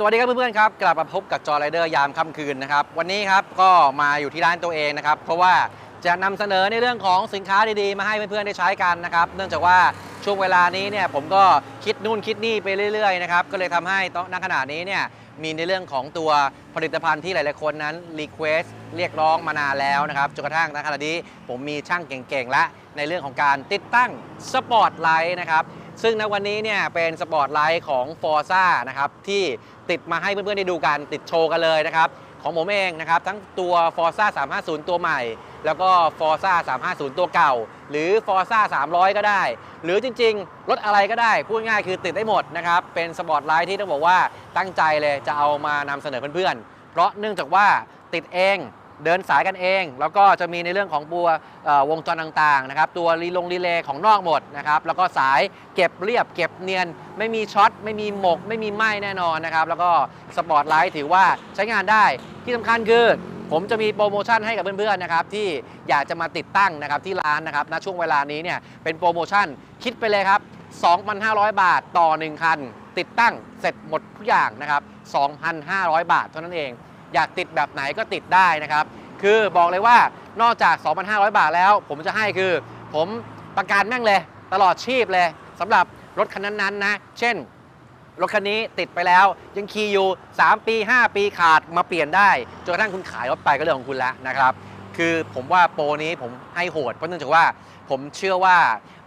สวัสดีครับเพื่อนๆครับกลับมาพบกับจอไรเดอร์ยามค่ำคืนนะครับวันนี้ครับก็มาอยู่ที่ร้านตัวเองนะครับเพราะว่าจะนำเสนอในเรื่องของสินค้าดีๆ มาให้เพื่อนๆได้ใช้กันนะครับเนื่องจากว่าช่วงเวลานี้เนี่ยผมก็คิดนู่นคิดนี่ไปเรื่อยๆนะครับก็เลยทำให้ตอนณขณะนี้เนี่ยมีในเรื่องของตัวผลิตภัณฑ์ที่หลายๆคนนั้นรีเควสเรียกร้องมานานแล้วนะครับจนกระทั่งณขณะนี้ผมมีช่างเก่งๆและในเรื่องของการติดตั้งสปอตไลท์นะครับ ซึ่งในวันนี้เนี่ยเป็นสปอตไลท์ของ f o r z a นะครับที่ติดมาให้เพื่อนๆได้ดูกันติดโชว์กันเลยนะครับของผมเองนะครับทั้งตัว f o r z a 350 ตัวใหม่ แล้วก็ f o r z a 350 ตัวเก่า หรือ f o r z a 300 ก็ได้ หรือจริงๆ รถอะไรก็ได้ พูดง่ายคือติดได้หมดนะครับเป็นสปอตไลท์ที่ต้องบอกว่าตั้งใจเลยจะเอามานำเสนอเพื่อนๆ เพราะเนื่องจากว่าติดเอง เดินสายกันเอง แล้วก็จะมีในเรื่องของตัววงจรต่างๆนะครับตัวรีลงรีเลย์ของนอกหมดนะครับแล้วก็สายเก็บเรียบเก็บเนียน ไม่มีช็อตไม่มีหมก ไม่มีไหม้แน่นอนนะครับแล้วก็สปอร์ตไลท์ถือว่าใช้งานได้ที่สำคัญคือผมจะมีโปรโมชั่นให้กับเพื่อนๆนะครับที่อยากจะมาติดตั้งนะครับที่ร้านนะครับณช่วงเวลานี้เนี่ยเป็นโปรโมชั่นคิดไปเลยครับ 2,500 บาทต่อ 1 คัน ติดตั้งเสร็จหมดทุกอย่างนะครับ 2,500 บาทเท่านั้นเอง อยากติดแบบไหนก็ติดได้นะครับ คือบอกเลยว่านอกจาก 2,500 บาทแล้ว ผมจะให้คือ ผมประกันแม่งเลย ตลอดชีพเลยสำหรับรถคันนั้นๆนะ เช่น รถคันนี้ติดไปแล้ว ยังขี่อยู่ 3 ปี 5 ปีขาดมาเปลี่ยนได้จนกระทั่งคุณขายรถไปก็เรื่องของคุณแล้วนะครับ คือผมว่าโปรนี้ผมให้โหดเพราะเนื่องจากว่าผมเชื่อว่า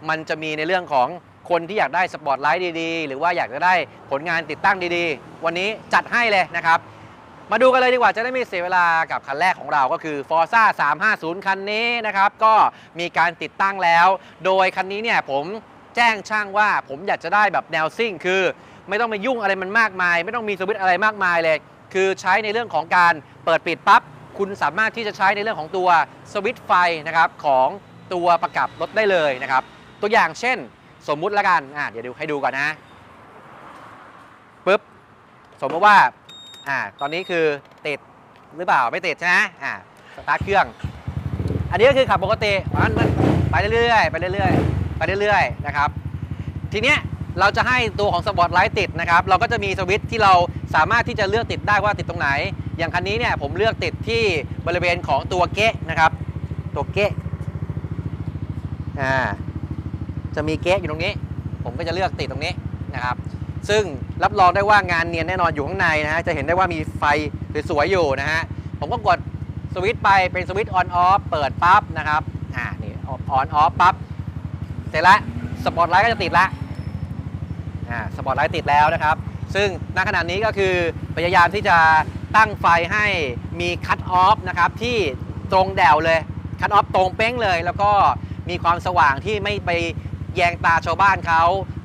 มันจะมีในเรื่องของคนที่อยากได้สปอตไลท์ดีๆ หรือว่าอยากจะได้ผลงานติดตั้งดีๆ วันนี้จัดให้เลยนะครับ มาดูกันเลยดีกว่าจะได้ไม่เสียเวลากับคันแรกของเราก็คือ Forza 350 คันนี้นะครับ ก็มีการติดตั้งแล้ว โดยคันนี้เนี่ยผมแจ้งช่างว่าผมอยากจะได้แบบแนวซิ่ง คือไม่ต้องไปยุ่งอะไรมันมากมาย ไม่ต้องมีสวิตอะไรมากมายเลย คือใช้ในเรื่องของการเปิดปิดปั๊บคุณสามารถที่จะใช้ในเรื่องของตัวสวิตไฟนะครับของตัวประกับรถได้เลยนะครับ ตัวอย่างเช่นสมมุติละกันอะเดี๋ยวดูให้ดูก่อนนะปึ๊บสมมติว่า อ่าตอนนี้คือติดหรือเปล่าไม่ติดใช่ไหมอ่าสตาร์ทเครื่อง อันนี้ก็คือขับปกติมันมันไปเรื่อยๆไปเรื่อยๆไปเรื่อยๆนะครับ ทีเนี้ยเราจะให้ตัวของสปอตไลท์ติดนะครับ เราก็จะมีสวิตช์ที่เราสามารถที่จะเลือกติดได้ว่าติดตรงไหน อย่างคันนี้เนี่ยผมเลือกติดที่บริเวณของตัวเก๊ะนะครับ ตัวเก๊ะอ่าจะมีเก๊ะอยู่ตรงนี้ ผมก็จะเลือกติดตรงนี้นะครับ ซึ่งรับรองได้ว่างานเนียนแน่นอนอยู่ข้างในนะฮะจะเห็นได้ว่ามีไฟสวยๆอยู่นะฮะผมก็กดสวิตช์ไปเป็นสวิตช์ออนออฟเปิดปั๊บนะครับอ่านี่ออนออฟปั๊บเสร็จล้วสปอตไลท์ก็จะติดละอ่าสปอตไลท์ติดแล้วนะครับ ซึ่งณขณะนี้ก็คือพยายามที่จะตั้งไฟให้มีคัตออฟนะครับที่ตรงแดวเลยคัตออฟตรงเป้งเลย แล้วก็มีความสว่างที่ไม่ไปแยงตาชาวบ้านเขา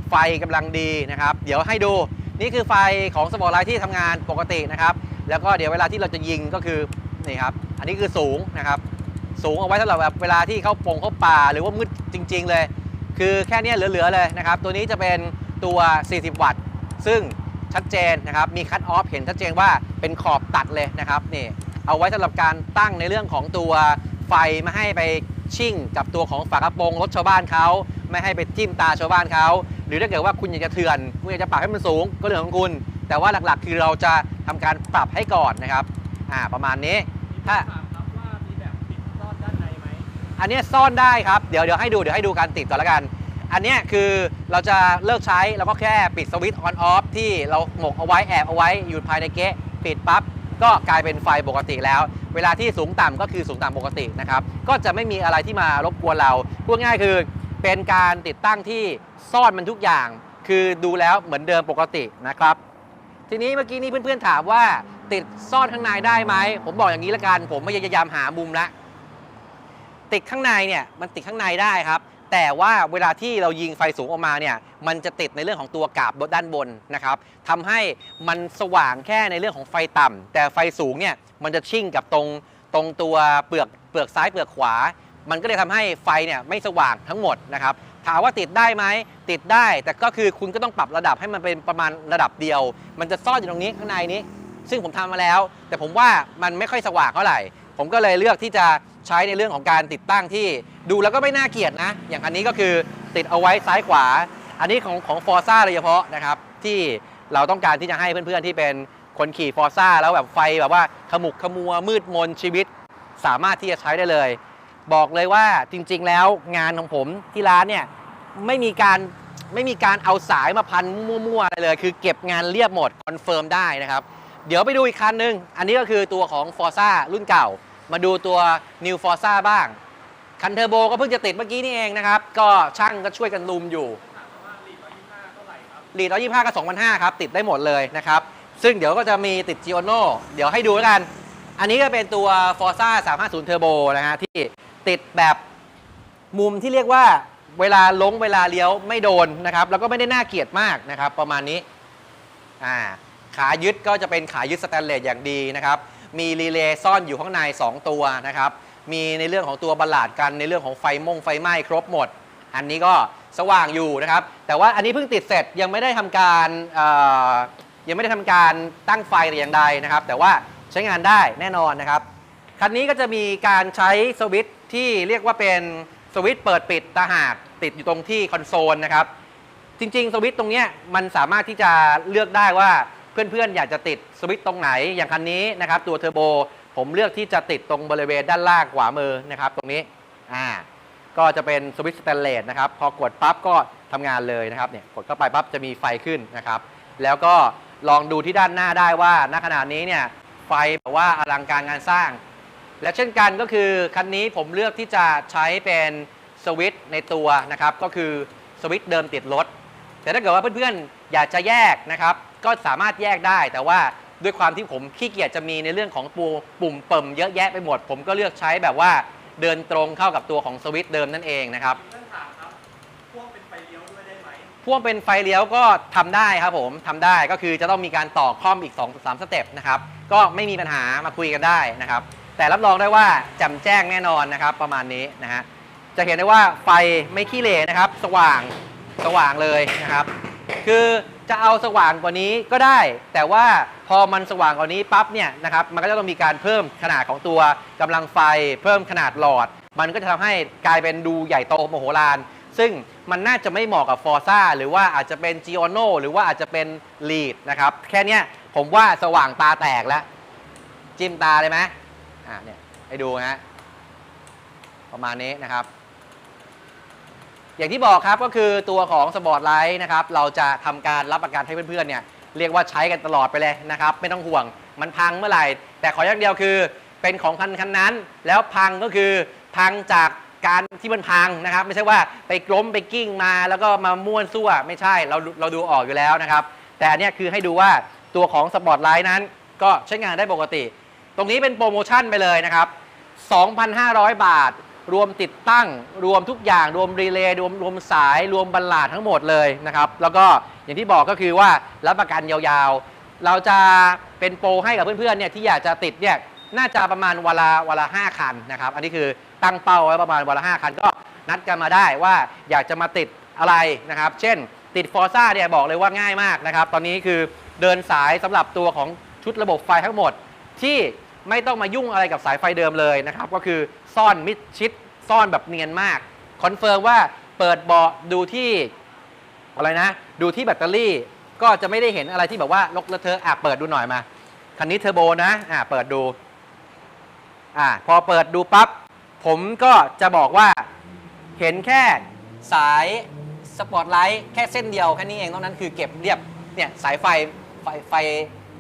ไฟกำลังดีนะครับ เดี๋ยวให้ดูนี่คือไฟของสปอตไลท์ที่ทำงานปกตินะครับ แล้วก็เดี๋ยวเวลาที่เราจะยิงก็คือนี่ครับอันนี้คือสูงนะครับ สูงเอาไว้สำหรับแบบเวลาที่เข้าปงเข้าป่า หรือว่ามืดจริง ๆ เลย คือแค่นี้เหลือ ๆ เลยนะครับ ตัวนี้จะเป็นตัว 40 วัตต์ ซึ่งชัดเจนนะครับ มีคัตออฟเห็นชัดเจนว่าเป็นขอบตัดเลยนะครับนี่เอาไว้สำหรับการตั้งในเรื่องของตัวไฟไม่ให้ไปชิ่งกับตัวของฝากระโปรงรถชาวบ้านเขา ไม่ให้ไปทิ่มตาชาวบ้านเขา หรือถ้าเกิดว่าคุณอยากจะเถื่อนคุณอยากจะปรับให้มันสูงก็เรื่องของคุณ แต่ว่าหลักๆ คือเราจะทำการปรับให้ก่อนนะครับอ่าประมาณนี้ถ้าถามครับว่ามีแบบปิดซ่อนด้านในไหมอันเนี้ยซ่อนได้ครับ เดี๋ยวเดี๋ยวให้ดูเดี๋ยวให้ดูการติดก่อนละกัน อันเนี้ยคือเราจะเลิกใช้แล้วก็แค่ปิดสวิตช์ออนออฟที่เราหมกเอาไว้แอบเอาไว้อยู่ภายในเก๊ะปิดปั๊บก็กลายเป็นไฟปกติแล้ว เวลาที่สูงต่ำก็คือสูงต่ำปกตินะครับ ก็จะไม่มีอะไรที่มารบกวนเราพูดง่ายคือ เป็นการติดตั้งที่ซ่อนมันทุกอย่าง คือดูแล้วเหมือนเดิมปกตินะครับ ทีนี้เมื่อกี้นี้เพื่อนๆถามว่าติดซ่อนข้างในได้ไหม ผมบอกอย่างนี้ละกัน ผมพยายามหามุมละติดข้างในเนี่ยมันติดข้างในได้ครับ แต่ว่าเวลาที่เรายิงไฟสูงออกมาเนี่ยมันจะติดในเรื่องของตัวกาบด้านบนนะครับทำให้มันสว่างแค่ในเรื่องของไฟต่ำแต่ไฟสูงเนี่ยมันจะชิ่งกับตรงตรงตัวเปลือกเปลือกซ้ายเปลือกขวา มันก็เลยทำให้ไฟเนี่ยไม่สว่างทั้งหมดนะครับถามว่าติดได้ไหมติดได้ แต่ก็คือคุณก็ต้องปรับระดับให้มันเป็นประมาณระดับเดียว มันจะซ่อนอยู่ตรงนี้ข้างในนี้ ซึ่งผมทำมาแล้ว แต่ผมว่ามันไม่ค่อยสว่างเท่าไหร่ ผมก็เลยเลือกที่จะใช้ในเรื่องของการติดตั้งที่ดูแล้วก็ไม่น่าเกลียดนะ อย่างอันนี้ก็คือติดเอาไว้ซ้ายขวา อันนี้ของของฟอร์ซ่าโดยเฉพาะนะครับที่เราต้องการที่จะให้เพื่อนๆที่เป็นคนขี่ฟอร์ซ่าแล้วแบบไฟแบบว่าขมุกขมัวมืดมนชีวิต สามารถที่จะใช้ได้เลย บอกเลยว่าจริงๆ แล้วงานของผมที่ร้านเนี่ยไม่มีการไม่มีการเอาสายมาพันมั่วๆอะไรเลย คือเก็บงานเรียบหมดคอนเฟิร์มได้นะครับ เดี๋ยวไปดูอีกคันหนึง อันนี้ก็คือตัวของ Forza รุ่นเก่า มาดูตัว New Forza บ้าง คันเทอร์โบก็เพิ่งจะติดเมื่อกี้นี่เองนะครับ ก็ช่างก็ช่วยกันลุมอยู่ลีด125กับ2,500ครับ ติดได้หมดเลยนะครับ ซึ่งเดี๋ยวก็จะมีติด g i o n o เดี๋ยวให้ดูแล้วกัน อันนี้ก็เป็นตัว Forza 350 Turbo นะฮะที่ ติดแบบมุมที่เรียกว่าเวลาลงเวลาเลี้ยวไม่โดนนะครับ แล้วก็ไม่ได้น่าเกลียดมากนะครับ ประมาณนี้อ่าขายึดก็จะเป็นขายึดสแตนเลสอย่างดีนะครับ มีรีเลย์ซ่อนอยู่ข้างใน 2 ตัวนะครับ มีในเรื่องของตัวบัลลาดกันในเรื่องของไฟมงไฟไหม้ครบหมด อันนี้ก็สว่างอยู่นะครับ แต่ว่าอันนี้เพิ่งติดเสร็จยังไม่ได้ทำการยังไม่ได้ทำการตั้งไฟแต่อย่างใดนะครับ แต่ว่าใช้งานได้แน่นอนนะครับคันนี้ก็จะมีการใช้สวิตช์ ที่เรียกว่าเป็นสวิตช์เปิดปิดตาหากติดอยู่ตรงที่คอนโซลนะครับ จริง ๆ สวิตช์ตรงนี้มันสามารถที่จะเลือกได้ว่าเพื่อนๆ อยากจะติดสวิตช์ตรงไหนอย่างคันนี้นะครับ ตัวเทอร์โบผมเลือกที่จะติดตรงบริเวณด้านล่างขวามือนะครับ ตรงนี้อ่าก็จะเป็นสวิตช์สแตนเลสนะครับ พอกดปั๊บก็ทำงานเลยนะครับเนี่ยกดเข้าไปปั๊บจะมีไฟขึ้นนะครับ แล้วก็ลองดูที่ด้านหน้าได้ว่าณขณะนี้เนี่ยไฟแบบว่าอลังการงานสร้าง และเช่นกันก็คือคันนี้ผมเลือกที่จะใช้เป็นสวิตช์ในตัวนะครับ ก็คือสวิตช์เดิมติดรถ แต่ถ้าเกิดว่าเพื่อนๆ อยากจะแยกนะครับ ก็สามารถแยกได้ แต่ว่าด้วยความที่ผมขี้เกียจจะมีในเรื่องของปูปุ่มเปิ่มเยอะแยะไปหมด ผมก็เลือกใช้แบบว่าเดินตรงเข้ากับตัวของสวิตช์เดิมนั่นเองนะครับเรื่องถามครับพ่วงเป็นไฟเลี้ยวด้วยได้ไหมพ่วงเป็นไฟเลี้ยวก็ทำได้ครับผมทำได้ก็คือจะต้องมีการต่อคอมอีก2 3สเต็ปนะครับ ก็ไม่มีปัญหามาคุยกันได้นะครับ แต่รับรองได้ว่าแจ่มแจ้งแน่นอนนะครับ ประมาณนี้นะฮะจะเห็นได้ว่าไฟไม่ขี้เหร่นะครับ สว่างสว่างเลยนะครับ คือจะเอาสว่างกว่านี้ก็ได้ แต่ว่าพอมันสว่างกว่านี้ปั๊บเนี่ยนะครับมันก็จะต้องมีการเพิ่มขนาดของตัวกำลังไฟ เพิ่มขนาดหลอด มันก็จะทำให้กลายเป็นดูใหญ่โตโมโหฬารซึ่งมันน่าจะไม่เหมาะกับ f o r z a หรือว่าอาจจะเป็น g i o n o หรือว่าอาจจะเป็น Lead นะครับ แค่นี้ผมว่าสว่างตาแตกแล้ว จิ้มตาเลยไหม อ่าเนี่ยให้ดูฮะประมาณนี้นะครับ อย่างที่บอกครับก็คือตัวของสปอร์ตไลท์นะครับ เราจะทำการรับประกันให้เพื่อนๆเนี่ยเรียกว่าใช้กันตลอดไปเลยนะครับ ไม่ต้องห่วงมันพังเมื่อไหร่ แต่ขออย่างเดียวคือ เป็นของคันคันนั้น แล้วพังก็คือพังจากการที่มันพังนะครับ ไม่ใช่ว่าไปกล้มไปกิ้งมา แล้วก็มาม้วนซั่วไม่ใช่เราเราดูออกอยู่แล้วนะครับ แต่อันเนี้ยคือให้ดูว่าตัวของสปอร์ตไลท์นั้น ก็ใช้งานได้ปกติ ตรงนี้เป็นโปรโมชั่นไปเลยนะครับ 2,500 บาท รวมติดตั้ง รวมทุกอย่าง รวมรีเลย์ รวมรวมสาย รวมบัลลาดทั้งหมดเลยนะครับ แล้วก็อย่างที่บอกก็คือว่ารับประกันยาวๆ เราจะเป็นโปรให้กับเพื่อนๆเนี่ยที่อยากจะติดเนี่ยน่าจะประมาณวันละวันละห้าคันนะครับ อันนี้คือตั้งเป้าไว้ประมาณวละห้าคันก็นัดกันมาได้ว่าอยากจะมาติดอะไรนะครับ เช่น ติดฟอร์ซ่าเนี่ยบอกเลยว่าง่ายมากนะครับ ตอนนี้คือเดินสายสำหรับตัวของชุดระบบไฟทั้งหมดที่ ไม่ต้องมายุ่งอะไรกับสายไฟเดิมเลยนะครับ ก็คือซ่อนมิดชิดซ่อนแบบเนียนมากคอนเฟิร์มว่าเปิดเบาะดูที่อะไรนะ ดูที่แบตเตอรี่ ก็จะไม่ได้เห็นอะไรที่แบบว่าลกเละเทอะอะเปิดดูหน่อยมาคันนี้เทอร์โบนะอะเปิดดูอะพอเปิดดูปั๊บผมก็จะบอกว่าเห็นแค่สายสปอตไลท์แค่เส้นเดียวแค่นี้เองนอกนั้นคือเก็บเรียบเนี่ยสายไฟไฟไฟ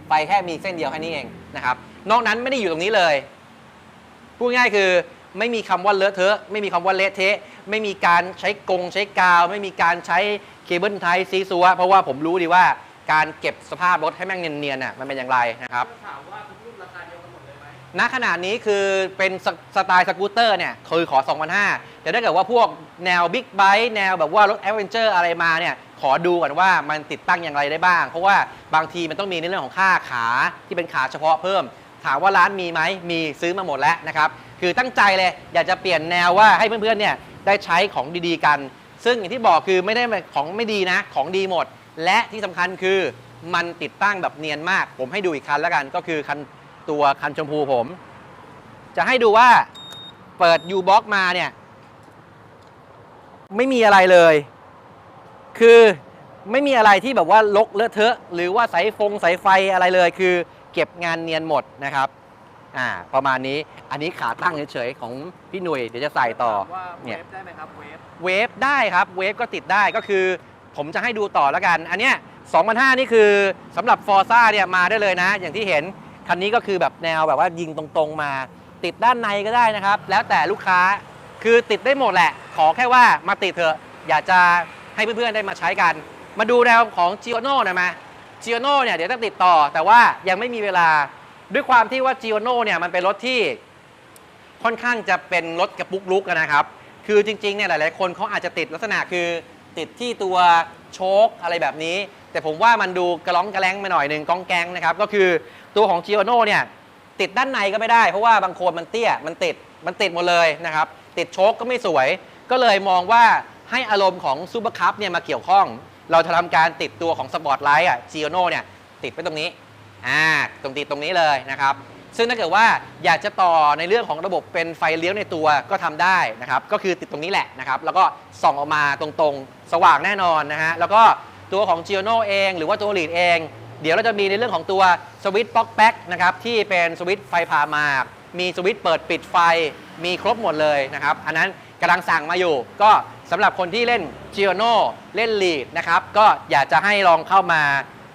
ไฟแค่มีเส้นเดียวแค่นี้เองนะครับ นอกนั้นไม่ได้อยู่ตรงนี้เลย พูดง่ายคือไม่มีคำว่าเลอะเทอะไม่มีคำว่าเละเทะ ไม่มีการใช้กงใช้กาว ไม่มีการใช้เคเบิลไทยซีซัวเพราะว่าผมรู้ดีว่าการเก็บสภาพรถให้แม่งเนียนๆน่ะมันเป็นอย่างไรนะครับถามว่าทุกรุ่นราคาเดียวกันหมดเลยไหมณขนาดนี้คือเป็นสสไตล์สกูตเตอร์เนี่ยคือขอ 2,500แต่ถ้าเกิดว่าพวกแนวบิ๊กไบค์แนวแบบว่ารถแอดเวนเจอร์อะไรมาเนี่ยขอดูก่อนว่ามันติดตั้งอย่างไรได้บ้าง เพราะว่าบางทีมันต้องมีในเรื่องของค่าขาที่เป็นขาเฉพาะเพิ่ม ถามว่าร้านมีไหมมีซื้อมาหมดแล้วนะครับคือตั้งใจเลยอยากจะเปลี่ยนแนวว่าให้เพื่อนๆเนี่ยได้ใช้ของดีๆกัน ซึ่งอย่างที่บอกคือไม่ได้ของไม่ดีนะ ของดีหมด และที่สำคัญคือมันติดตั้งแบบเนียนมาก ผมให้ดูอีกคันแล้วกัน ก็คือคันตัวคันชมพูผม จะให้ดูว่าเปิด U-Box มาเนี่ยไม่มีอะไรเลย คือไม่มีอะไรที่แบบว่าลกเลอะเทอะ หรือว่าสายฟงสายไฟอะไรเลยคือ เก็บงานเนียนหมดนะครับอ่าประมาณนี้อันนี้ขาตั้งเฉยๆของพี่หนุ่ยเดี๋ยวจะใส่ต่อว่าเวเนี่ยฟได้ไหมครับเวฟเวฟได้ครับเวฟก็ติดได้ก็คือ ผมจะให้ดูต่อแล้วกัน อันเนี้ย2,500นี่คือสำหรับฟอร์ซ่าเนี่ยมาได้เลยนะ อย่างที่เห็นคันนี้ก็คือแบบแนวแบบว่ายิงตรงๆมา ติดด้านในก็ได้นะครับ แล้วแต่ลูกค้าคือติดได้หมดแหละ ขอแค่ว่ามาติดเถอะ อยากจะให้เพื่อนๆได้มาใช้กัน มาดูแนวของ g i o n o หน่อยมา g i o n o เนี่ยเดี๋ยวต้องติดต่อ แต่ว่ายังไม่มีเวลาด้วยความที่ว่า g i o n o เนี่ยมันเป็นรถที่ค่อนข้างจะเป็นรถกระปุกลุกนะครับ คือจริงๆเนี่ยหลายๆ คนเขาอาจจะติดลักษณะคือติดที่ตัวโชคอะไรแบบนี้ แต่ผมว่ามันดูกระล้องกระแล้งไปหน่อยหนึ่งกองแกงนะครับ ก็คือตัวของ g i o n o เนี่ยติดด้านในก็ไม่ได้ เพราะว่าบางโคนมันเตี้ยมันติดมันติดหมดเลยนะครับ ติดโชคก็ไม่สวย ก็เลยมองว่าให้อารมณ์ของซูเปอร์คัพเนี่ยมาเกี่ยวข้อง เราจะทำการติดตัวของสปอร์ตไลท์อะ g i o n o เนี่ยติดไว้ตรงนี้อ่าตรงติดตรงนี้เลยนะครับ ซึ่งถ้าเกิดว่าอยากจะต่อในเรื่องของระบบเป็นไฟเลี้ยวในตัวก็ทำได้นะครับ ก็คือติดตรงนี้แหละนะครับ แล้วก็ส่องออกมาตรงๆ สว่างแน่นอนนะฮะ แล้วก็ตัวของ g i o n o เอง หรือว่าตัวลีดเอง เดี๋ยวเราจะมีในเรื่องของตัวสวิตช์ป๊อกแป๊กนะครับที่เป็นสวิตช์ไฟผ่ามากมีสวิตช์เปิดปิดไฟมีครบหมดเลยนะครับ อันนั้นกำลังสั่งมาอยู่ก็ สำหรับคนที่เล่น g i o n o เล่นลีดนะครับ ก็อยากจะให้ลองเข้ามา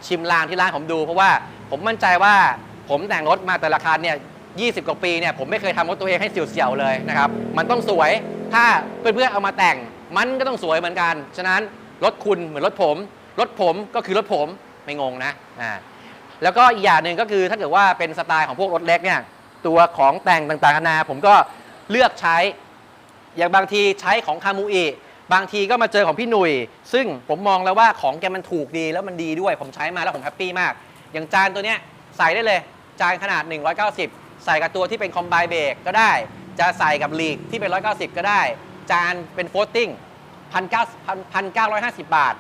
ชิมลางที่ร้านผมดู เพราะว่าผมมั่นใจว่าผมแต่งรถมาแต่ละคันเนี่ย20 กว่าปีเนี่ยผมไม่เคยทำรถตัวเองให้เสียวๆเลยนะครับ มันต้องสวยถ้าเพื่อนๆเอามาแต่ง มันก็ต้องสวยเหมือนกัน ฉะนั้นรถคุณเหมือนรถผม รถผมก็คือรถผมไม่งงนะอ่าแล้วก็อีกอย่างหนึ่งก็คือถ้าเกิดว่าเป็นสไตล์ของพวกรถเล็กเนี่ยตัวของแต่งต่างๆนานาผมก็เลือกใช้ อย่างบางทีใช้ของคามูอิบางทีก็มาเจอของพี่หนุ่ยซึ่งผมมองแล้วว่าของแกมันถูกดีแล้วมันดีด้วย ผมใช้มาแล้วผมแฮปปี้มาก อย่างจานตัวเนี้ยใส่ได้เลย จานขนาด 190 ใส่กับตัวที่เป็นคอมไบเบรกก็ได้ จะใส่กับลีกที่เป็น 190 ก็ได้ จานเป็นโฟลติ้ง1,950 บาท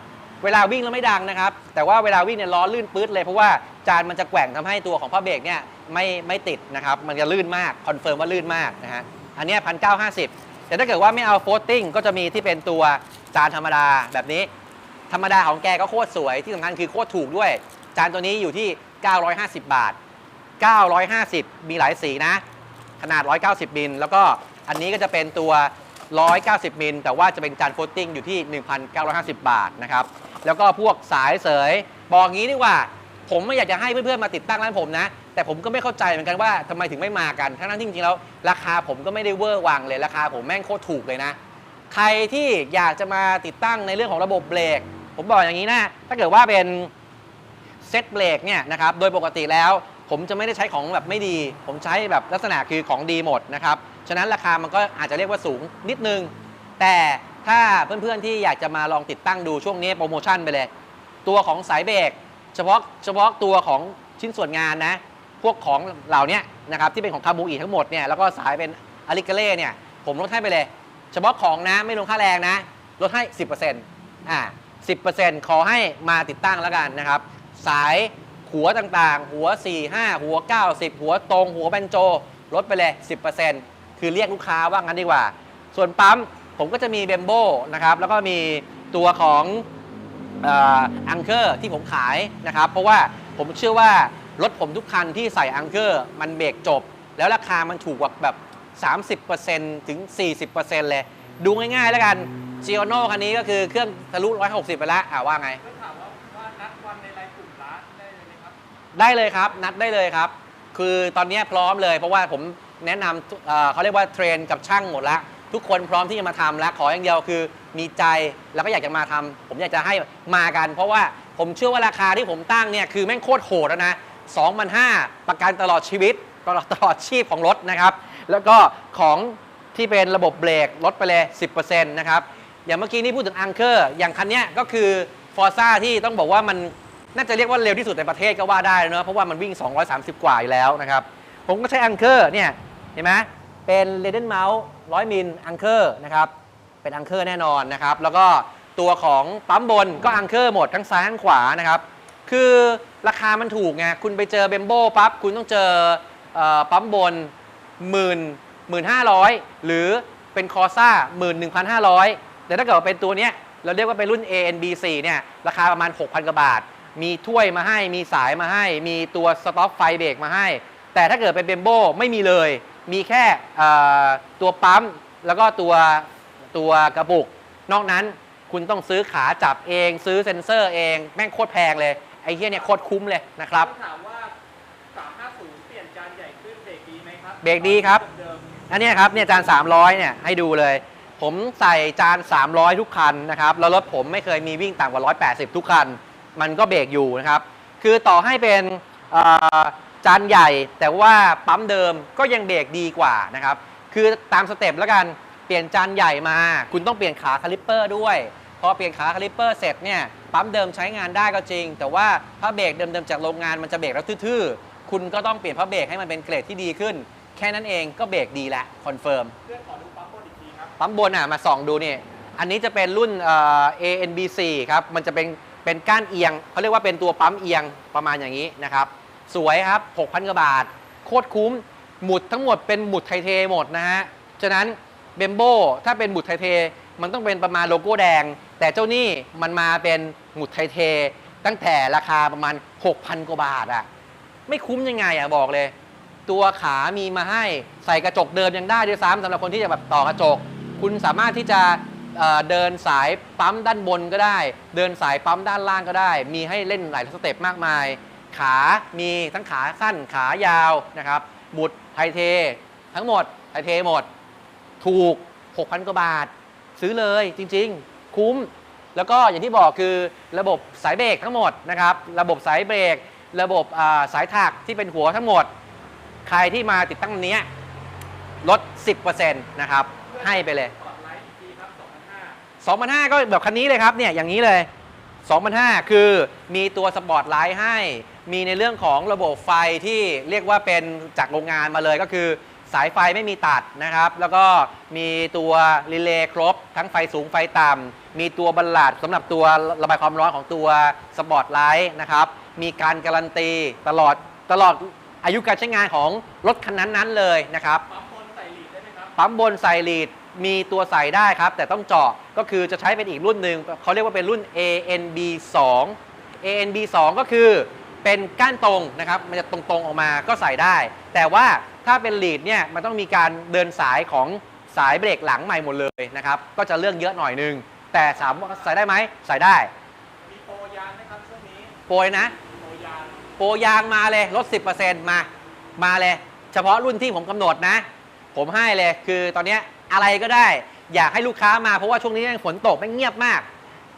เวลาวิ่งแล้วไม่ดังนะครับ แต่ว่าเวลาวิ่งเนี่ยล้อลื่นปื๊ดเลยเพราะว่าจานมันจะแกว่งทำให้ตัวของผ้าเบรกเนี่ยไม่ไม่ติดนะครับ มันจะลื่นมากคอนเฟิร์มว่าลื่นมากนะฮะ อันนี้พันเก้าห้าสิบ แต่ถ้าเกิดว่าไม่เอาโฟลติ้งก็จะมีที่เป็นตัวจานธรรมดาแบบนี้ ธรรมดาของแกก็โคตรสวยที่สำคัญคือโคตรถูกด้วย จานตัวนี้อยู่ที่ 950 บาท 950 มีหลายสีนะ ขนาด 190 มิล แล้วก็อันนี้ก็จะเป็นตัว 190 มิล แต่ว่าจะเป็นจานโฟลติ้งอยู่ที่ 1,950 บาทนะครับแล้วก็พวกสายเสยบอกงี้ดีกว่า ผมไม่อยากจะให้เพื่อนๆมาติดตั้งร้านผมนะ แต่ผมก็ไม่เข้าใจเหมือนกันว่าทำไมถึงไม่มากัน ทั้งๆที่จริงๆแล้ว ราคาผมก็ไม่ได้เวอร์วังเลย ราคาผมแม่งโคตรถูกเลยนะ ใครที่อยากจะมาติดตั้งในเรื่องของระบบเบรก ผมบอกอย่างนี้นะ ถ้าเกิดว่าเป็นเซตเบรกเนี่ยนะครับ โดยปกติแล้ว ผมจะไม่ได้ใช้ของแบบไม่ดี ผมใช้แบบลักษณะคือของดีหมดนะครับ ฉะนั้นราคามันก็อาจจะเรียกว่าสูงนิดนึง แต่ถ้าเพื่อนๆที่อยากจะมาลองติดตั้งดูช่วงนี้โปรโมชั่นไปเลย ตัวของสายเบรกเฉพาะเฉพาะตัวของชิ้นส่วนงานนะ พวกของเหล่านี้นะครับที่เป็นของคาบูอีทั้งหมดเนี่ยแล้วก็สายเป็นอาริกเล่เนี่ยผมลดให้ไปเลย เฉพาะของนะไม่ลงค่าแรงนะ ลดให้ 10%อ่า10%ขอให้มาติดตั้งแล้วกันนะครับ สายหัวต่างๆ หัว 4 5 หัว 90 หัวตรง หัวแบนโจ ลดไปเลย 10%คือเรียกลูกค้าว่างั้นดีกว่า ส่วนปั๊มผมก็จะมีเบมโบนะครับแล้วก็มีตัวของอังเกอร์ที่ผมขายนะครับ เพราะว่าผมเชื่อว่า รถผมทุกคันที่ใส่อังเกอร์มันเบรกจบ แล้วราคามันถูกกว่าแบบ 30%ถึง 40%เลย ดูง่ายๆแล้วกัน g i o n o คันนี้ก็คือเครื่องทะลุ 160 ไปแล้วอ่าว่าไงก็ถามว่าว่านัดวันในไลน์กลุ่มร้านได้เลยไหมครับ ได้เลยครับ นัดได้เลยครับ คือตอนนี้พร้อมเลย เพราะว่าผมแนะนำทุกเอ่อเขาเรียกว่าเทรนกับช่างหมดแล้วทุกคนพร้อมที่จะมาทำแล้วขออย่างเดียวคือมีใจแล้วก็อยากจะมาทำผมอยากจะให้มากัน เพราะว่าผมเชื่อว่าราคาที่ผมตั้งเนี่ยคือแม่งโคตรโหดแล้วนะ 2,500 ประกันตลอดชีวิต ตลอดตลอดชีพของรถนะครับ แล้วก็ของที่เป็นระบบเบรกลดไปเลย 10%นะครับ อย่างเมื่อกี้นี่พูดถึงอังเคอร์อย่างคันนี้ก็คือฟอร์ซ่าที่ต้องบอกว่ามันน่าจะเรียกว่าเร็วที่สุดในประเทศก็ว่าได้เนอะเพราะว่ามันวิ่ง 230 กว่าอยู่แล้วนะครับ ผมก็ใช้อังเคอร์เนี่ยเห็นไหมเป็นเรเดนเมาส์100มิลอังเคอร์นะครับเป็นอังเคอร์แน่นอนนะครับ แล้วก็ตัวของปั๊มบนก็อังเคอร์หมดทั้งซ้ายทั้งขวานะครับ คือราคามันถูกไงคุณไปเจอเบมโบปั๊บคุณต้องเจอเอ่อปั๊มบนหมื่นหมื่นห้าร้อยหรือเป็นคอซ่าหมื่นหนึ่งพันห้าร้อยแต่ถ้าเกิดว่าเป็นตัวเนี้ยเราเรียกว่าเป็นรุ่น ANB4 เนี่ยราคาประมาณ 6,000กว่าบาท มีถ้วยมาให้มีสายมาให้ มีตัวสต็อปไฟเบรกมาให้ แต่ถ้าเกิดเป็นเบมโบไม่มีเลย มีแค่เอ่อตัวปั๊ม แล้วก็ตัวตัวกระปุก นอกนั้นคุณต้องซื้อขาจับเอง ซื้อเซ็นเซอร์เอง แม่งโคตรแพงเลย ไอ้เหี้ยเนี่ยโคตรคุ้มเลยนะครับต้องถามว่า 350 เปลี่ยนจานใหญ่ขึ้นเบรกดีไหมครับเบรกดีครับ เดิมอันเนี้ยครับเนี่ยจาน 300 เนี่ยให้ดูเลย ผมใส่จาน 300 ทุกคันนะครับแล้วรถผมไม่เคยมีวิ่งต่ำกว่า 180 ทุกคัน มันก็เบรกอยู่นะครับ คือต่อให้เป็นเอ่อจานใหญ่ แต่ว่าปั๊มเดิมก็ยังเบรกดีกว่านะครับ คือตามสเต็ปแล้วกันเปลี่ยนจานใหญ่มา คุณต้องเปลี่ยนขาคาลิปเปอร์ด้วยพอเปลี่ยนขาคาลิปเปอร์เสร็จเนี่ย ปั๊มเดิมใช้งานได้ก็จริง แต่ว่าถ้าเบรกเดิมๆจากโรงงานมันจะเบรกแล้วทื่อๆ คุณก็ต้องเปลี่ยนผ้าเบรกให้มันเป็นเกรดที่ดีขึ้น แค่นั้นเองก็เบรกดีแล้วคอนเฟิร์มๆเพื่อนขอดูปั๊มบนอีกทีครับ ปั๊มบนอะมาส่องดูนี่ อันนี้จะเป็นรุ่นเอ่อ ANBC ครับ มันจะเป็นเป็นก้านเอียงเขาเรียกว่าเป็นตัวปั๊มเอียงประมาณอย่างนี้นะครับ สวยครับ 6,000กว่าบาท โคตรคุ้ม หมุดทั้งหมดเป็นหมุดไทเทหมดนะฮะ ฉะนั้นเบมโบถ้าเป็นหมุดไทเท มันต้องเป็นประมาณโลโก้แดง แต่เจ้านี่มันมาเป็นหมุดไทเท ตั้งแต่ราคาประมาณ 6,000 กว่าบาทอะไม่คุ้มยังไงอะบอกเลย ตัวขามีมาให้ใส่กระจกเดิมยังได้ด้วยซ้ำสำหรับคนที่จะแบบต่อกระจก คุณสามารถที่จะเเดินสายปั๊มด้านบนก็ได้ เดินสายปั๊มด้านล่างก็ได้ มีให้เล่นหลายสเต็ปมากมาย ขามีทั้งขาสั้นขายาวนะครับหมุดไทเท ทั้งหมดไทเทหมด ถูก 6,000 กว่าบาท ซื้อเลยจริง ๆ คุ้ม แล้วก็อย่างที่บอกคือระบบสายเบรกทั้งหมดนะครับ ระบบสายเบรก ระบบสายถักที่เป็นหัวทั้งหมด ใครที่มาติดตั้งนเนี้ยลด 10%นะครับ ให้ไปเลย2,500 2,500ก็แบบคันนี้เลยครับเนี่ยอย่างนี้เลย2,500คือมีตัวสปอร์ตไลท์ให้ มีในเรื่องของระบบไฟที่เรียกว่าเป็นจากโรงงานมาเลยก็คือ สายไฟไม่มีตัดนะครับ แล้วก็มีตัวรีเลย์ครบ ทั้งไฟสูงไฟต่ำมีตัวบัลลัดสำหรับตัวระบายความร้อนของตัวสปอร์ตไลท์นะครับ มีการการันตีตลอดตลอดอายุการใช้งานของรถคันนั้นๆเลยนะครับ ปั๊มบนใส่ลีดได้ไหมครับ ปั๊มบนใส่ลีดมีตัวใส่ได้ครับ แต่ต้องเจาะก็คือจะใช้เป็นอีกรุ่นหนึ่งเขาเรียกว่าเป็นรุ่น ANB 2 ANB 2ก็คือเป็นก้านตรงนะครับ มันจะตรงๆออกมาก็ใส่ได้ แต่ว่า ถ้าเป็นลีดเนี่ยมันต้องมีการเดินสายของสายเบรกหลังใหม่หมดเลยนะครับ ก็จะเรื่องเยอะหน่อยนึง แต่สามารถใส่ได้ไหมใส่ได้ มีโปรยางไหมครับช่วงนี้ โปรยนะ โปรยาง โปรยางมาเลยลด 10%มา มาเลย เฉพาะรุ่นที่ผมกำหนดนะ ผมให้เลย คือตอนเนี้ยอะไรก็ได้ อยากให้ลูกค้ามาเพราะว่าช่วงนี้ฝนตกไม่งเงียบมาก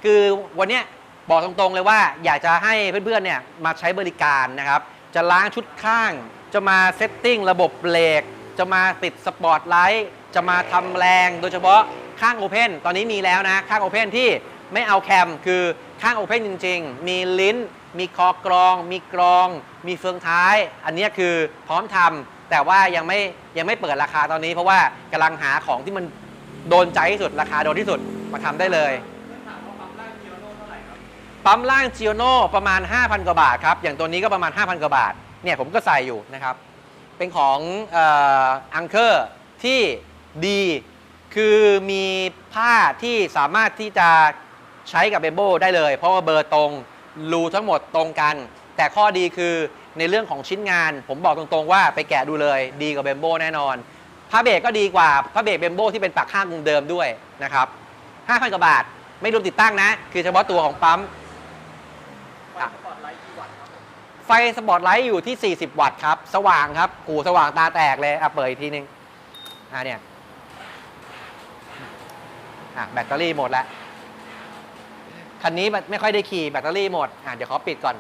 คือวันเนี้ยบอกตรงๆเลยว่า อยากจะให้เพื่อนๆเนี่ยมาใช้บริการนะครับ จะล้างชุดข้าง จะมาเซตติ้งระบบเบรกจะมาติดสปอร์ตไลท์จะมาทำแรงโดยเฉพาะข้างโอเพนตอนนี้มีแล้วนะข้างโอเพนที่ไม่เอาแคม คือข้างโอเพนจริง ๆ มีลิ้น มีคอกรอง มีกรอง มีเฟืองท้าย อันนี้คือพร้อมทำแต่ว่ายังไม่ยังไม่เปิดราคาตอนนี้ เพราะว่ากำลังหาของที่มันโดนใจที่สุดราคาโดนที่สุดมาทำได้เลยปั๊มล่างเกียวโน่เท่าไหร่ครับปั๊มล่างจิโอโนประมาณ 5,000 กว่าบาทครับ อย่างตัวนี้ก็ประมาณ 5,000 กว่าบาท เนี่ยผมก็ใส่อยู่นะครับ เป็นของอังเคอร์ที่ดีคือมีผ้าที่สามารถที่จะใช้กับเบมโบได้เลย เพราะว่าเบอร์ตรงรูทั้งหมดตรงกัน แต่ข้อดีคือในเรื่องของชิ้นงาน ผมบอกตรงๆว่าไปแกะดูเลยดีกว่าเบมโบแน่นอนผ้าเบรกก็ดีกว่าผ้าเบรกเบมโบที่เป็นปากข้างเดิมด้วยนะครับ5,000กว่าบาท ไม่รวมติดตั้งนะ คือเฉพาะตัวของปั๊ม ไฟสปอร์ตไลท์กี่วัตต์ครับผม ไฟสปอตไลท์อยู่ที่ 40 วัตต์ครับ สว่างครับกูสว่างตาแตกเลย อะ เปิดอีกทีนึง อะเนี่ย อะ แบตเตอรี่หมดแล้ว คันนี้ไม่ค่อยได้ขี่แบตเตอรี่หมด อะ เดี๋ยวขอปิดก่อน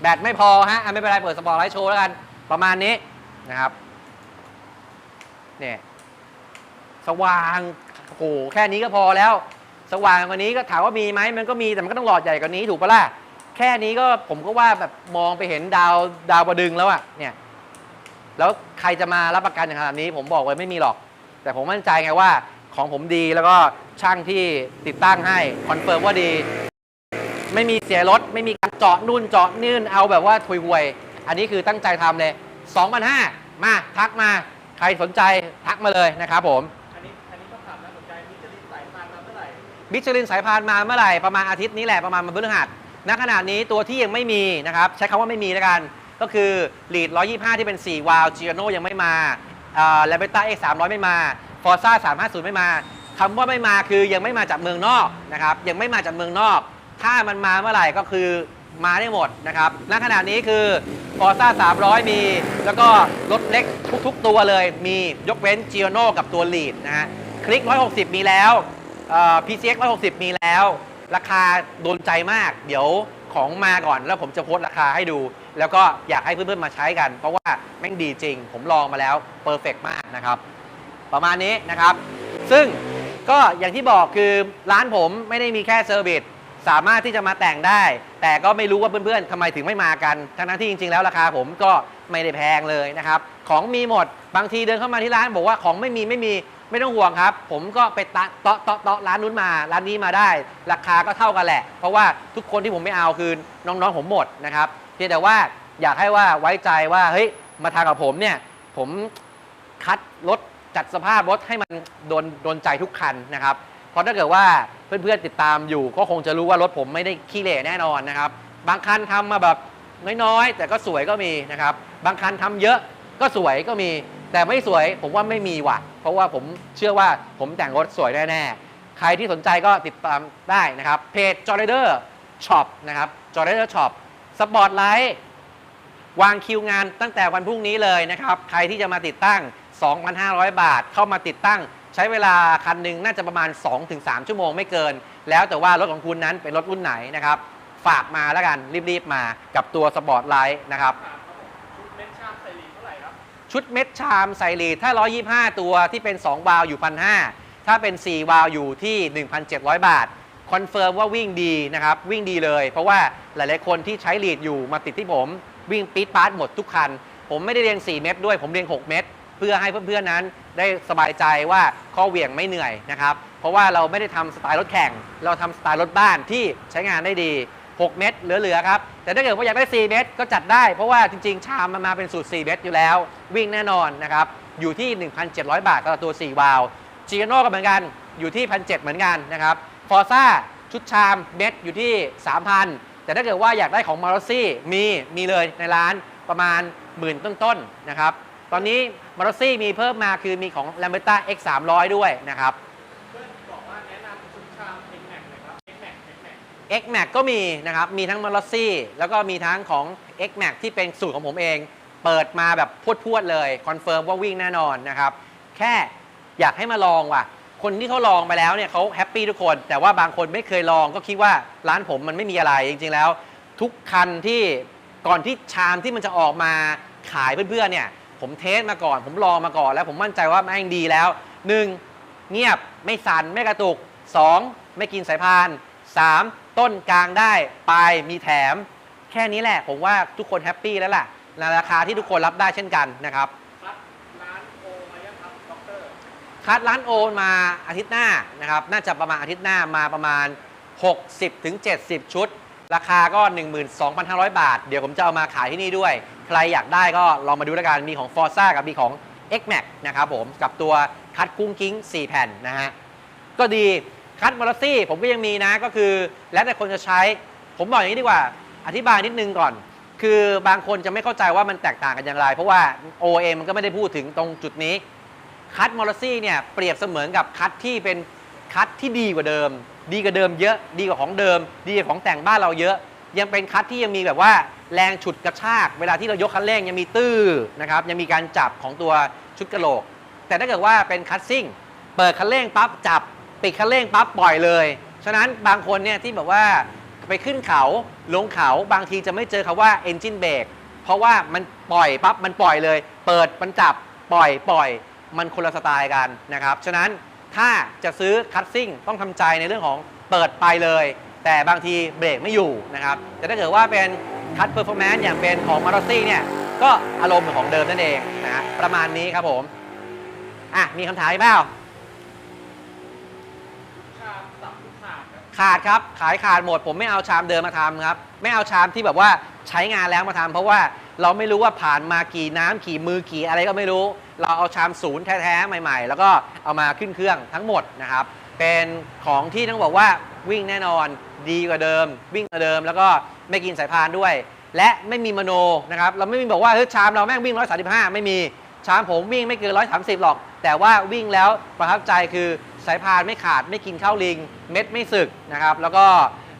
แบตไม่พอฮะ อะ ไม่เป็นไร เปิดสปอตไลท์โชว์แล้วกัน ประมาณนี้นะครับ เนี่ย สว่าง โอ้โห แค่นี้ก็พอแล้ว สว่างกว่านี้ก็ถามว่ามีไหมมันก็มีแต่มันก็ต้องหลอดใหญ่กว่านี้ถูกปะล่ะแค่นี้ก็ผมก็ว่าแบบมองไปเห็นดาวดาวประดึงแล้วอะเนี่ย แล้วใครจะมารับประกันอย่างขนาดนี้ ผมบอกไว้ไม่มีหรอก แต่ผมมั่นใจไงว่าของผมดีแล้วก็ช่างที่ติดตั้งให้คอนเฟิร์มว่าดี ไม่มีเสียรถ ไม่มีการเจาะนู่นเจาะนี่นเอาแบบว่าถวยๆอันนี้คือตั้งใจทำเลย2,500มาทักมา ใครสนใจทักมาเลยนะครับผม อันนี้อันนี้ มิชลินสายพานมาเมื่อไหร่ประมาณอาทิตย์นี้แหละประมาณวันพฤหัสณขณะนี้ตัวที่ยังไม่มีนะครับใช้คำว่าไม่มีแล้วกัน ก็คือลีด125 ที่เป็น 4 วาล์วจีโนยังไม่มาแลเบต้า X 300ไม่มาฟอร์ซ่า350ไม่มาคำว่าไม่มาคือยังไม่มาจากเมืองนอกนะครับยังไม่มาจากเมืองนอก ถ้ามันมาเมื่อไหร่ก็คือมาได้หมดนะครับณขณะนี้คือฟอร์ซ่า300มี แล้วก็รถเล็กทุก ๆ ตัวเลยมียกเว้นจีโนกับตัวลีดนะฮะคลิก 160 มีแล้ว PCX 160 มีแล้ว ราคาโดนใจมาก เดี๋ยวของมาก่อนแล้วผมจะโพสต์ราคาให้ดู แล้วก็อยากให้เพื่อนๆมาใช้กัน เพราะว่าแม่งดีจริง ผมลองมาแล้วเพอร์เฟกมากนะครับ ประมาณนี้นะครับ ซึ่งก็อย่างที่บอกคือร้านผมไม่ได้มีแค่เซอร์วิสสามารถที่จะมาแต่งได้ แต่ก็ไม่รู้ว่าเพื่อนๆทำไมถึงไม่มากัน ทั้งๆที่จริงๆ แล้วราคาผมก็ไม่ได้แพงเลยนะครับ ของมีหมด บางทีเดินเข้ามาที่ร้านบอกว่าของไม่มีไม่มี ไม่ต้องห่วงครับ ผมก็ไปตะเตาะเตาะเตาะร้านนู้นมา ร้านนี้มาได้ ราคาก็เท่ากันแหละ เพราะว่าทุกคนที่ผมไม่เอาคือน้องๆผมหมดนะครับ เพียงแต่ว่าอยากให้ว่าไว้ใจว่าเฮ้ยมาทางกับผมเนี่ย ผมคัดรถจัดสภาพรถให้มันโดนโดนใจทุกคันนะครับ เพราะถ้าเกิดว่าเพื่อนๆติดตามอยู่ ก็คงจะรู้ว่ารถผมไม่ได้ขี้เหร่แน่นอนนะครับ บางคันทำมาแบบน้อยๆ แต่ก็สวยก็มีนะครับ บางคันทำเยอะก็สวยก็มี แต่ไม่สวยผมว่าไม่มีว่ะ เพราะว่าผมเชื่อว่าผมแต่งรถสวยแน่ๆ ใครที่สนใจก็ติดตามได้นะครับ เพจ j o r d e r Shop นะครับ j o r d e r Shop Spotlight วางคิวงานตั้งแต่วันพรุ่งนี้เลยนะครับ ใครที่จะมาติดตั้ง 2,500 บาท เข้ามาติดตั้ง ใช้เวลาคันหนึ่งน่าจะประมาณ 2-3 ชั่วโมงไม่เกิน แล้วแต่ว่ารถของคุณนั้นเป็นรถรุ่นไหนนะครับ ฝากมาแล้วกันรีบๆมากับตัวสปอร์ตไลท์นะครับ ชุดเม็ดชามใส่ลีดถ้า 125 ตัวที่เป็น 2 วาล์วอยู่ 1,500 ถ้าเป็น 4 วาล์วอยู่ที่ 1,700 บาท คอนเฟิร์มว่าวิ่งดีนะครับ วิ่งดีเลย เพราะว่าหลาย ๆ คนที่ใช้ลีดอยู่มาติดที่ผม วิ่งปี๊ดปาร์ตหมดทุกคัน ผมไม่ได้เรียง 4 เม็ดด้วย ผมเรียง 6 เม็ดเพื่อให้เพื่อน ๆ นั้นได้สบายใจว่าข้อเหวี่ยงไม่เหนื่อยนะครับ เพราะว่าเราไม่ได้ทำสไตล์รถแข่ง เราทำสไตล์รถบ้านที่ใช้งานได้ดี 6 เม็ดเหลือๆครับ แต่ถ้าเกิดว่าอยากได้ 4 เม็ดก็จัดได้ เพราะว่าจริงๆ ชามมันมาเป็นสูตร 4 เม็ดอยู่แล้ว วิ่งแน่นอนนะครับ อยู่ที่ 1,700 บาทต่อตัว 4 วาล์วจีโน่ก็เหมือนกัน อยู่ที่ 1,700 เหมือนกันนะครับ ฟอร์ซ่าชุดชามเม็ดอยู่ที่ 3,000 แต่ถ้าเกิดว่าอยากได้ของมารซี่มีมีเลยในร้านประมาณหมื่นต้นๆนะครับ ตอนนี้มารซี่มีเพิ่มมาคือมีของ l a m b e r t a X 300 ด้วยนะครับ เพื่อนบอกว่าแนะนำชุดชาม X Max หน่อยครับ X Max X Max ก็มีนะครับ มีทั้ง m a r o s s i แล้วก็มีทั้งของ X Max ที่เป็นสูตรของผมเอง เปิดมาแบบพวดๆเลย คอนเฟิร์มว่าวิ่งแน่นอนนะครับ แค่อยากให้มาลองว่ะ คนที่เขาลองไปแล้วเนี่ยเขาแฮปปี้ทุกคน แต่ว่าบางคนไม่เคยลองก็คิดว่าร้านผมมันไม่มีอะไร จริงๆแล้ว ทุกคันที่ก่อนที่ชามที่มันจะออกมาขายเพื่อนๆเนี่ย ผมเทสมาก่อน ผมลองมาก่อน แล้วผมมั่นใจว่าแม่งดีแล้ว 1. เงียบไม่สั่นไม่กระตุก 2. ไม่กินสายพาน 3. ต้นกลางได้ปลายมีแถม แค่นี้แหละผมว่าทุกคนแฮปปี้แล้วล่ะในราคาที่ทุกคนรับได้เช่นกันนะครับคัดร้านโอมายังครับด็อกเตอร์คัดร้านโอนมาอาทิตย์หน้านะครับน่าจะประมาณอาทิตย์หน้ามาประมาณ 60-70ถึง70 ชุด ราคาก็ 12,500 บาท เดี๋ยวผมจะเอามาขายที่นี่ด้วย ใครอยากได้ก็ลองมาดูแล้วกันมีของ Forza กับมีของ X Max นะครับผมกับตัวคัดกุ้งกิ้ง 4 แผ่นนะฮะก็ดี คัดมอร์ซี่ผมก็ยังมีนะก็คือ แล้วแต่คนจะใช้ ผมบอกอย่างนี้ดีกว่า อธิบายนิดนึงก่อน คือบางคนจะไม่เข้าใจว่ามันแตกต่างกันอย่างไร เพราะว่า OM มันก็ไม่ได้พูดถึงตรงจุดนี้คัดมอร์ซี่เนี่ยเปรียบเสมือนกับคัดที่เป็นคัดที่ดีกว่าเดิม ดีกว่าเดิมเยอะดีกว่าของเดิม ดีกว่าของแต่งบ้านเราเยอะ ยังเป็นคัดที่ยังมีแบบว่าแรงฉุดกระชาก เวลาที่เรายกคันเร่งยังมีตื้อนะครับยังมีการจับของตัวชุดกระโหลก แต่ถ้าเกิดว่าเป็นคัดซิ่ง เปิดคันเร่งปั๊บจับ ปิดคันเร่งปั๊บปล่อยเลย ฉะนั้นบางคนเนี่ยที่แบบว่าไปขึ้นเขาลงเขาบางทีจะไม่เจอคาว่า engine brake เพราะว่ามันปล่อยปั๊บมันปล่อยเลย เปิดมันจับปล่อยปล่อย มันคนละสไตล์กันนะครับ ฉะนั้นถ้าจะซื้อคัตซิ่งต้องทำใจในเรื่องของเปิดไปเลย แต่บางทีเบรกไม่อยู่นะครับแต่ถ้าเกิดว่าเป็นคัตเพอร์ฟอร์แมนซ์อย่างเป็นของมาร์ซี่เนี่ยก็อารมณ์เหมือนของเดิมนั่นเองนะฮะประมาณนี้ครับผมอะมีคำถามอีกเปล่า ชุดชามสับทุก ขาดครับ ขายขาดหมด ผมไม่เอาชามเดิมมาทำครับ ไม่เอาชามที่แบบว่าใช้งานแล้วมาทำเพราะว่าเราไม่รู้ว่าผ่านมากี่น้ำกี่มือกี่อะไรก็ไม่รู้ เราเอาชามศูนย์แท้ๆใหม่ ๆ แล้วก็เอามาขึ้นเครื่องทั้งหมดนะครับ เป็นของที่ต้องบอกว่าวิ่งแน่นอนดีกว่าเดิม วิ่งกว่าเดิม แล้วก็ไม่กินสายพานด้วย และไม่มีมโนนะครับเราไม่มีบอกว่าเฮ้ยชามเราแม่งวิ่ง 135 ไม่มีชามผมวิ่งไม่เกิน 130 หรอก แต่ว่าวิ่งแล้วประทับใจคือ สายพานไม่ขาดไม่กินข้าวลิง เม็ดไม่สึกนะครับ แล้วก็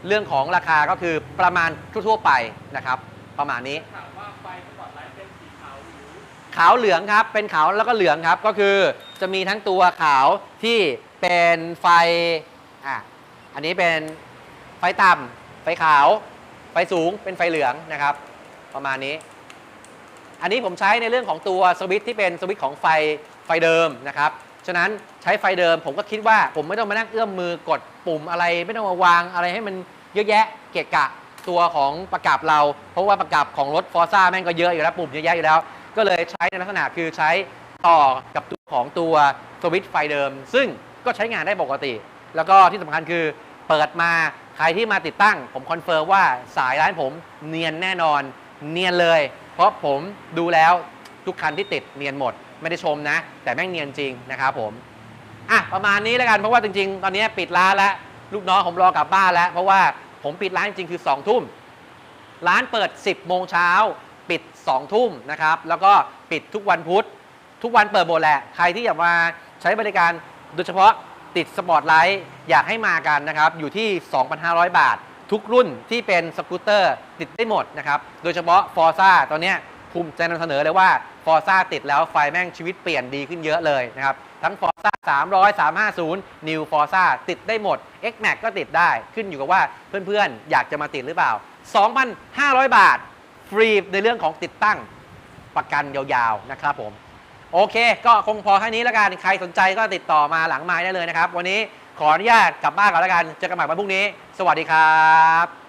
เรื่องของราคาก็คือประมาณทั่วๆไปนะครับ ประมาณนี้ถามว่าไฟสปอตไลท์เป็นสีขาวหรือขาวเหลืองครับ เป็นขาวแล้วก็เหลืองครับ ก็คือจะมีทั้งตัวขาวที่เป็นไฟอะอันนี้เป็นไฟต่ำไฟขาว ไฟสูงเป็นไฟเหลืองนะครับ ประมาณนี้ อันนี้ผมใช้ในเรื่องของตัวสวิตช์ที่เป็นสวิตช์ของไฟไฟเดิมนะครับ ฉะนั้นใช้ไฟเดิมผมก็คิดว่าผมไม่ต้องมานั่งเอื้อมมือกดปุ่มอะไร ไม่ต้องมาวางอะไรให้มันเยอะแยะเกะกะตัวของประกับเรา เพราะว่าประกับของรถฟอร์ซ่าแม่งก็เยอะอยู่แล้วปุ่มเยอะแยะอยู่แล้ว ก็เลยใช้ในลักษณะคือใช้ต่อกับตัวของตัวสวิตช์ไฟเดิม ซึ่งก็ใช้งานได้ปกติ แล้วก็ที่สำคัญคือเปิดมาใครที่มาติดตั้ง ผมคอนเฟิร์มว่าสายร้านผมเนียนแน่นอนเนียนเลย เพราะผมดูแล้วทุกคันที่ติดเนียนหมด ไม่ได้ชมนะ แต่แม่งเนียนจริงนะครับผมอะประมาณนี้แล้วกันเพราะว่าจริง ๆ ตอนนี้ปิดร้านแล้วลูกน้องผมรอกลับบ้านแล้ว เพราะว่าผมปิดร้านจริงๆคือ2ทุ่มร้านเปิด 10โมงเช้าปิด2ทุ่มนะครับแล้วก็ปิดทุกวันพุธทุกวันเปิดหมดแหละใครที่อยากมาใช้บริการโดยเฉพาะติดสปอร์ตไลท์อยากให้มากันนะครับอยู่ที่ 2,500 บาท ทุกรุ่นที่เป็นสกูตเตอร์ติดได้หมดนะครับโดยเฉพาะ f o r z a ตอนนี้ ภูมิใจนำเสนอเลยว่า f o r z a ติดแล้วไฟแม่งชีวิตเปลี่ยนดีขึ้นเยอะเลยนะครับ ทั้ง f o r z a 300 350 New f o r z a ติดได้หมด X Max ก็ติดได้ขึ้นอยู่กับว่าเพื่อนๆ อยากจะมาติดหรือเปล่า 2,500 บาท ฟรีในเรื่องของติดตั้งประกันยาวๆ นะครับผม โอเค ก็คงพอแค่นี้แล้วกัน ใครสนใจก็ติดต่อมาหลังไม้ได้เลยนะครับ วันนี้ขออนุญาตกลับบ้านก่อนแล้วกันเจอกันใหม่วันพรุ่งนี้ สวัสดีครับ